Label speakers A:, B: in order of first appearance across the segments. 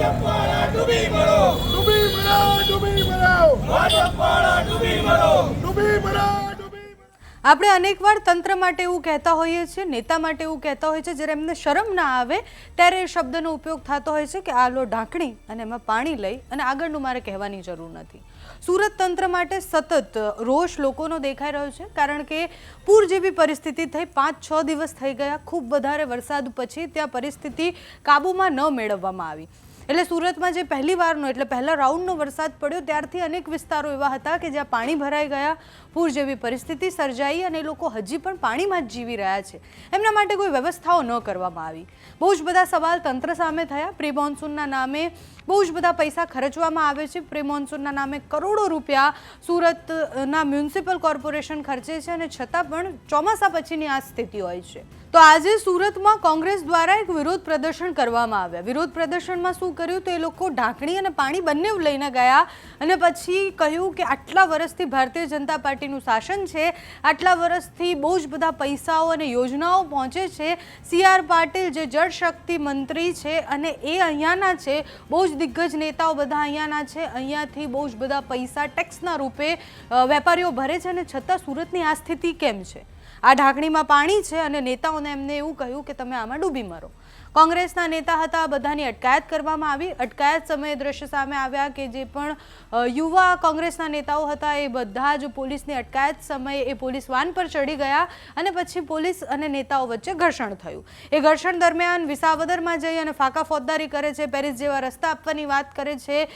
A: ભાજપવાળા ડૂબી મરો
B: ડૂબી મરાવ ડૂબી મરાવ
A: ભાજપવાળા ડૂબી મરો
B: ડૂબી મરાવ
C: આપણે અનેકવાર તંત્ર માટે એવું કહેતા હોઈએ છીએ નેતા માટે એવું કહેતા હોય છે જ્યારે એમને શરમ ના આવે ત્યારે એ શબ્દનો ઉપયોગ થતો હોય છે કે આ લો ઢાંકણી અને એમાં પાણી લઈ અને આગળનું મારે કહેવાની જરૂર નથી. સુરત તંત્ર માટે સતત રોષ લોકોનો દેખાઈ રહ્યો છે કારણ કે પૂર જેવી પરિસ્થિતિ થઈ પાંચ છ દિવસ થઈ ગયા ખૂબ વધારે વરસાદ પછી ત્યાં પરિસ્થિતિ કાબૂમાં ન મેળવવામાં આવી. એટલે સુરતમાં જે પહેલી વારનો, એટલે પહેલા રાઉન્ડનો વરસાદ પડ્યો, ત્યારથી અનેક વિસ્તારો એવા હતા કે જ્યાં પાણી ભરાઈ ગયા, પૂર જેવી પરિસ્થિતિ સર્જાઈ અને લોકો હજી પણ પાણીમાં જ જીવી રહ્યા છે. એમના માટે કોઈ વ્યવસ્થાઓ ન કરવામાં આવી. બહુ જ બધા સવાલ તંત્ર સામે થયા. પ્રી મોન્સૂનના નામે બહુ જ બધા પૈસા ખર્ચવામાં આવે છે. પ્રી મોન્સૂનના નામે કરોડો રૂપિયા સુરતના મ્યુનિસિપલ કોર્પોરેશન ખર્ચે છે અને છતાં પણ ચોમાસા પછીની આ સ્થિતિ હોય છે. તો આજે સુરતમાં કોંગ્રેસ દ્વારા એક વિરોધ પ્રદર્શન કરવામાં આવ્યા. વિરોધ પ્રદર્શનમાં શું કર્યું તો એ લોકો ઢાંકણી અને પાણી બંને લઈને ગયા અને પછી કહ્યું કે આટલા વર્ષથી ભારતીય જનતા પાર્ટીનું શાસન છે, આટલા વર્ષથી બહુ જ બધા પૈસાઓ અને યોજનાઓ પહોંચે છે. સી આર પાટીલ જે જળશક્તિ મંત્રી છે અને એ અહીંયાના છે, બહુ જ દિગ્ગજ નેતાઓ બધા અહીંયાના છે, અહીંયાથી બહુ જ બધા પૈસા ટેક્સના રૂપે વેપારીઓ ભરે છે અને છતાં સુરતની આ સ્થિતિ કેમ છે? આ ઢાંકણીમાં પાણી છે અને નેતાઓને એમને એવું કહ્યું કે તમે આમાં ડૂબી મરો. કોંગ્રેસના નેતા હતા, બધાની અટકાયત કરવામાં આવી. અટકાયત સમયે દ્રશ્ય સામે આવ્યા કે જે પણ યુવા કોંગ્રેસના નેતાઓ હતા, એ બધા જ પોલીસની અટકાયત સમયે એ પોલીસ વાન પર ચડી ગયા અને પછી પોલીસ અને નેતાઓ વચ્ચે ઘર્ષણ થયું. એ ઘર્ષણ દરમિયાન વિસાવદરમાં જઈ અને ફાકા ફોજદારી કરે છે, પેરિસ જેવા રસ્તા આપવાની વાત કરે છે.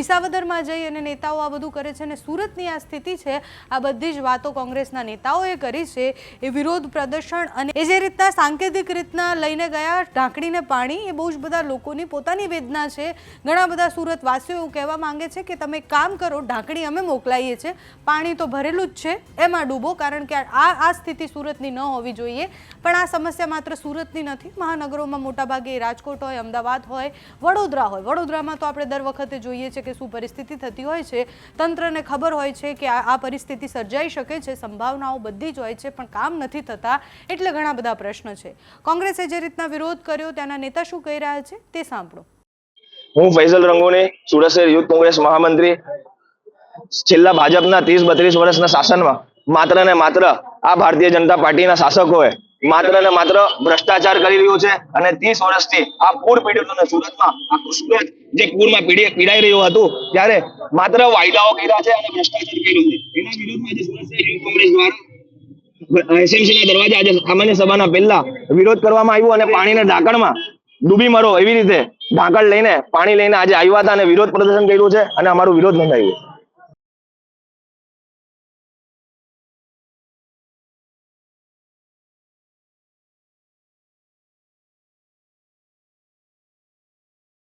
C: વિસાવદરમાં જઈ અને નેતાઓ આ બધું કરે છે અને સુરતની આ સ્થિતિ છે, આ બધી જ વાતો કોંગ્રેસના નેતાઓએ કરી છે. એ વિરોધ પ્રદર્શન અને એ જે રીતના સાંકેતિક રીતના લઈને ગયા ઢાંકણીને પાણી, એ બહુ જ બધા લોકોની પોતાની વેદના છે. ઘણા બધા સુરતવાસીઓ એવું કહેવા માંગે છે કે તમે કામ કરો, ઢાંકણી અમે મોકલાઈએ છીએ. પાણી તો ભરેલું જ છે, એમાં ડૂબો, કારણ કે આ આ સ્થિતિ સુરતની ન હોવી જોઈએ. પણ આ સમસ્યા માત્ર સુરતની નથી. મહાનગરોમાં મોટાભાગે રાજકોટ હોય, અમદાવાદ હોય, વડોદરા હોય. વડોદરામાં તો આપણે દર વખતે જોઈએ છે કે શું પરિસ્થિતિ થતી હોય છે. તંત્રને ખબર હોય છે કે આ પરિસ્થિતિ સર્જાઈ શકે છે, સંભાવનાઓ બધી જ હોય છે, પણ કામ નથી થતા, એટલે ઘણા બધા પ્રશ્ન છે. કોંગ્રેસે જે રીતના વિરોધ કર્યો ત્યાંના નેતા શું કહી રહ્યા છે તે સાંભળો.
D: હું ફૈઝલ રંગોની સુરત યુથ કોંગ્રેસ મહામંત્રી છેલ્લા ભાજપના ત્રીસ બત્રીસ વર્ષના શાસનમાં માત્ર ને માત્ર આ ભારતીય જનતા પાર્ટીના શાસકોએ માત્ર ને માત્ર ભ્રષ્ટાચાર કરી રહ્યું છે અને ત્રીસ વર્ષથી આ પૂર પીડિતોને સુરતમાં આખું સુરત જે પૂરમાં પીડી, પીડાઈ રહ્યું હતું ત્યારે માત્ર વાયદાઓ કર્યા છે અને ભ્રષ્ટાચાર કર્યું છે. એના વિરોધમાં આજે સુરત કોંગ્રેસ દ્વારા એસએમસી ના દરવાજા આજે સામાન્ય સભાના પહેલા વિરોધ કરવામાં આવ્યો અને પાણીના ઢાંકણમાં ડૂબી મરો એવી રીતે ઢાંકણ લઈને પાણી લઈને આજે આવ્યા હતા અને વિરોધ પ્રદર્શન કર્યું છે અને અમારું વિરોધ નોંધાયું